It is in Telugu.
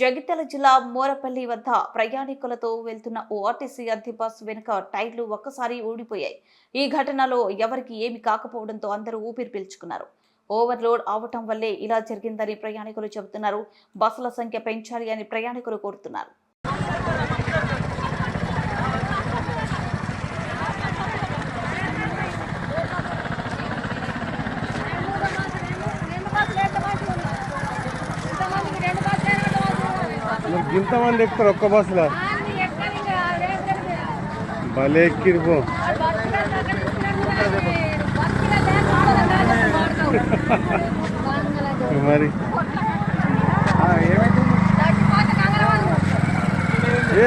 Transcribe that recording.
జగిత్యాల జిల్లా మూరపల్లి వద్ద ప్రయాణికులతో వెళ్తున్న ఓ ఆర్టీసీ అద్దె బస్సు వెనుక టైర్లు ఒక్కసారి ఊడిపోయాయి. ఈ ఘటనలో ఎవరికి ఏమి కాకపోవడంతో అందరూ ఊపిరి పీల్చుకున్నారు. ఓవర్లోడ్ అవటం వల్లే ఇలా జరిగిందని ప్రయాణికులు చెబుతున్నారు. బస్సుల సంఖ్య పెంచాలి అని ప్రయాణికులు కోరుతున్నారు. ఇంతమంది ఎక్కుతారు ఒక్క బస్సులో. భలే ఎక్కిరిపో మరి. ఏ